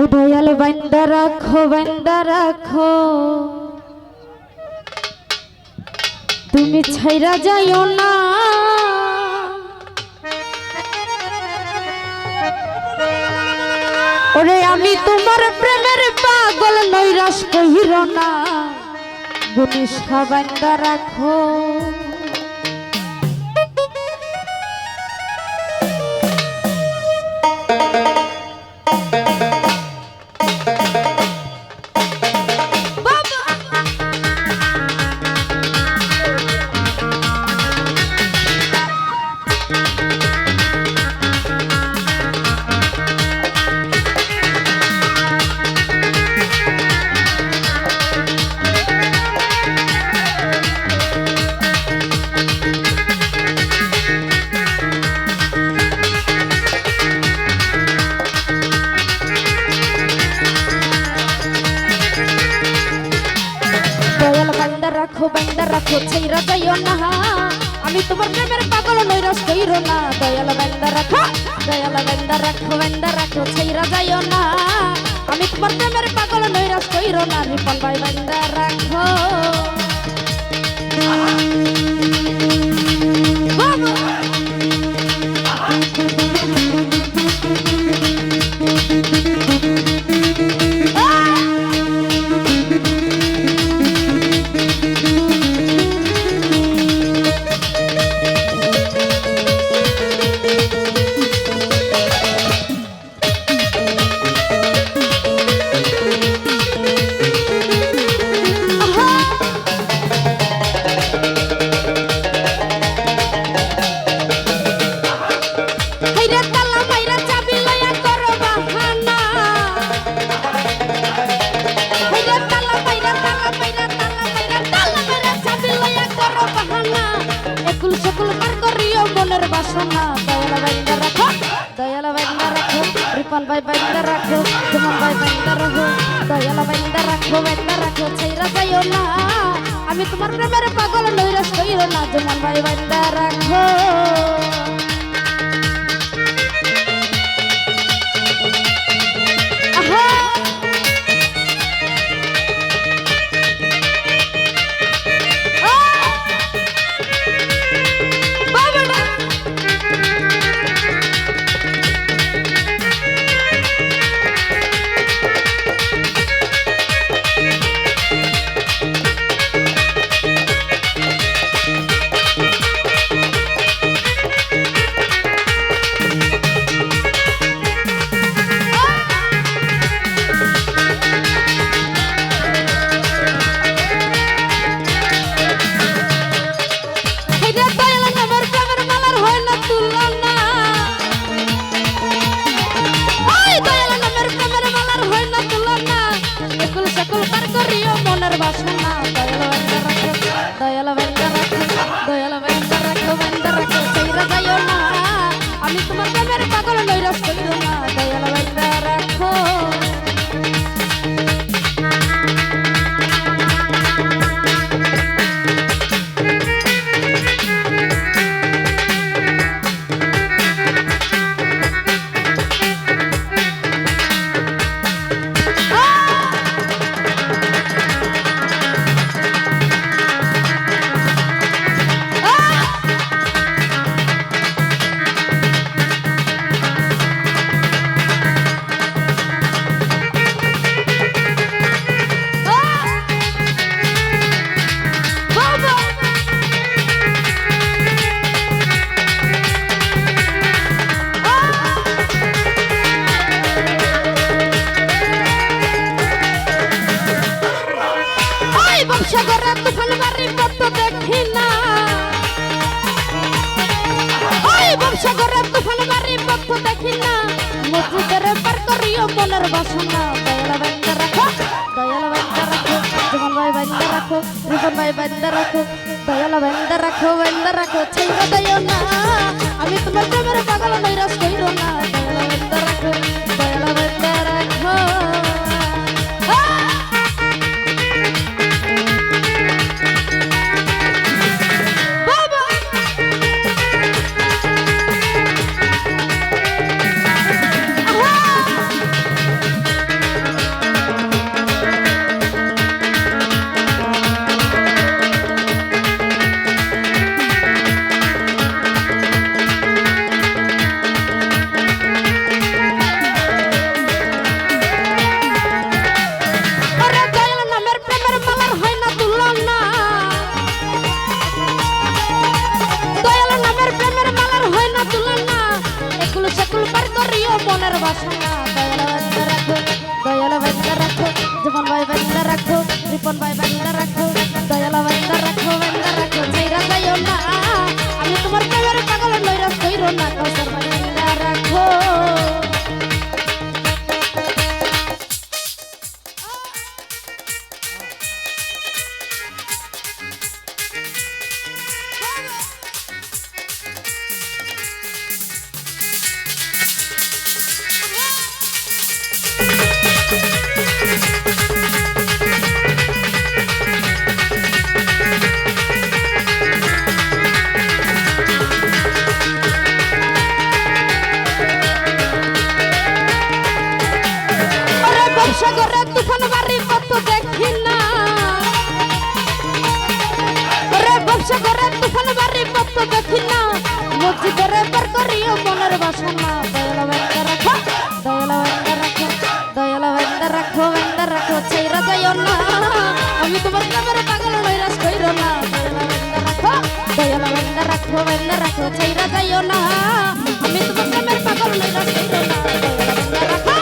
ও দয়াল বান্দা রাখো বান্দা রাখো। তুমি ছাইরা যাইও না। ওরে আমি তোমার প্রেমের পাগল নৈরাস কহির না। গুনিসা বান্দা রাখো। রাখো, বান্দা রাখো ছাইরা যাইও না। আমি তোমার প্রেমের পাগল নৈরাস কইরো না। দয়াল বান্দা রাখো, দয়াল বান্দা রাখো বান্দা রাখো ছাইরা যাইও না। আমি তোমার প্রেমের পাগল নৈরাস কইরো না। রিপন ভাই, বান্দা রাখো। মনের বাসনা, দয়াল বাইন্দা রাখো, দয়াল বাইন্দা রাখো রিপন ভাই বাইন্দা রাখো, সুমন ভাই বাইন্দা রাখো, দয়াল বাইন্দা রাখো বাইন্দা রাখো ছেড়া যাইও না। আমি তোমার প্রেমের পাগল নৈরাস সইও না জমান ভাই বাইন্দা রাখো। দয়াল বেন্দা রাখো দয়াল মতো দেখি না। মসজিদের পার করিও মনের বাসনা। দয়াল বাইন্দা রাখো, দয়াল বাইন্দা রাখো, জীবন ভাই বাইন্দা রাখো রিপন ভাই বাইন্দা রাখো, দয়াল বাইন্দা রাখো বাইন্দা রাখো, ছেড়ে দিও না। আমি তোমার প্রেমের পাগল নৈরাস কইরো না। দয়াল বাইন্দা রাখো। রিপন ভাই বান্দা জিদের পার করিও মনের বাসনা। দয়াল বেন্দা রাখো, দয়াল বেন্দা রাখো, দয়াল বেন্দা রাখো বেন্দা রাখো, ছেড়া যাইও না। আমি তোমার প্রেমের পাগল নৈরাস কইর না। দয়াল বেন্দা রাখো বেন্দা রাখো ছেড়া যাইও না। আমি তোমার প্রেমের পাগল নৈরাস কইর না। দয়াল বেন্দা রাখো